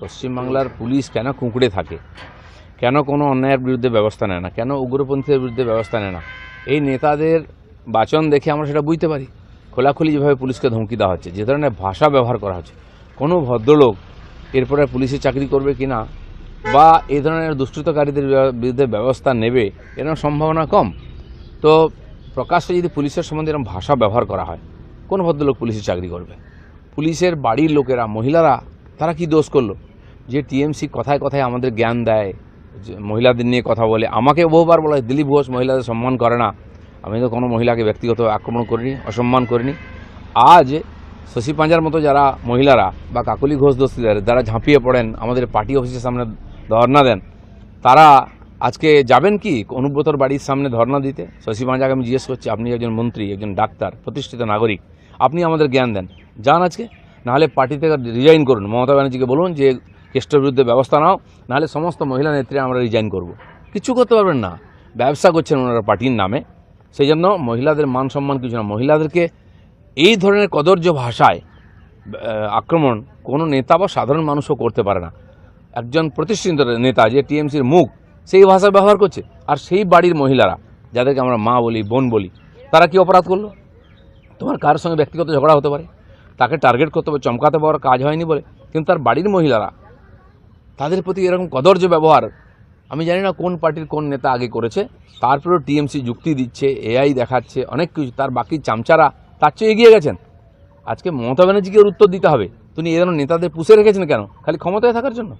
পশ্চিমবাংলার পুলিশ কেন কুঁকড়ে থাকে? কেন কোনো অন্যায়ের বিরুদ্ধে ব্যবস্থা নেয় না? কেন উগ্রপন্থীদের বিরুদ্ধে ব্যবস্থা নেয় না? এই নেতাদের বাচন দেখে আমরা সেটা বুঝতে পারি। খোলাখুলি যেভাবে পুলিশকে ধমকি দেওয়া হচ্ছে, যে ধরনের ভাষা ব্যবহার করা হচ্ছে, কোনো ভদ্রলোক এরপরে পুলিশে চাকরি করবে কি না বা এই ধরনের দুষ্কৃতকারীদের বিরুদ্ধে ব্যবস্থা নেবে, এরকম সম্ভাবনা কম। তো প্রকাশ্যে যদি পুলিশের সম্বন্ধে এরকম ভাষা ব্যবহার করা হয়, কোন ভদ্রলোক পুলিশে চাকরি করবে? পুলিশের বাড়ির লোকেরা, মহিলারা, তারা কি দোষ করল? যে টিএমসি কথায় কথায় আমাদের জ্ঞান দেয় মহিলাদের নিয়ে কথা বলে, আমাকে বহুবার বলা হয় দিলীপ ঘোষ মহিলাদের সম্মান করে না। আমি তো কোনো মহিলাকে ব্যক্তিগত আক্রমণ করিনি, অসম্মান করিনি। আজ শশী পাঁজার মতো যারা মহিলারা বা কাকলি ঘোষ দোষীদের যারা ঝাঁপিয়ে পড়েন, আমাদের পার্টি অফিসের সামনে ধর্ণা দেন, তারা আজকে যাবেন কি অনুব্রতর বাড়ির সামনে ধর্ণা দিতে? শশী পাঁজাকে আমি জিজ্ঞেস করছি, আপনি একজন মন্ত্রী, একজন ডাক্তার, প্রতিষ্ঠিত নাগরিক, আপনি আমাদের জ্ঞান দেন। যান আজকে, নাহলে পার্টি থেকে রিজাইন করুন। মমতা ব্যানার্জিকে বলুন যে কেষ্টর বিরুদ্ধে ব্যবস্থা নাও, নাহলে সমস্ত মহিলা নেত্রী আমরা রিজাইন করব। কিছু করতে পারবেন না। ব্যবসা করছেন ওনারা পার্টির নামে। সেই জন্য মহিলাদের মান সম্মান কিছু না। মহিলাদেরকে এই ধরনের কদর্য ভাষায় আক্রমণ কোনো নেতা বা সাধারণ মানুষও করতে পারে না। একজন প্রতিষ্ঠিত নেতা যে টিএমসির মুখ, সেই ভাষা ব্যবহার করছে। আর সেই বাড়ির মহিলারা, যাদেরকে আমরা মা বলি, বোন বলি, তারা কি অপরাধ করল? তোমার কার সঙ্গে ব্যক্তিগত ঝগড়া হতে পারে। তাকে টার্গেট করতে হবে, চমকাতে পারার কাজ হয়নি বলে। কিন্তু তার বাড়ির মহিলারা তাদের প্রতি এরকম কদর্য ব্যবহার, আমি জানি না কোন পার্টির কোন নেতা আগে করেছে, তারপরেও টিএমসি যুক্তি দিচ্ছে, এআই দেখাচ্ছে, অনেক কিছু, তার বাকি চামচারা তার চেয়ে এগিয়ে গেছেন। আজকে মমতা ব্যানার্জিকে উত্তর দিতে হবে। তুমি এ ধরনের নেতাদের পুষে রেখেছেন কেন? খালি ক্ষমতায় থাকার জন্য?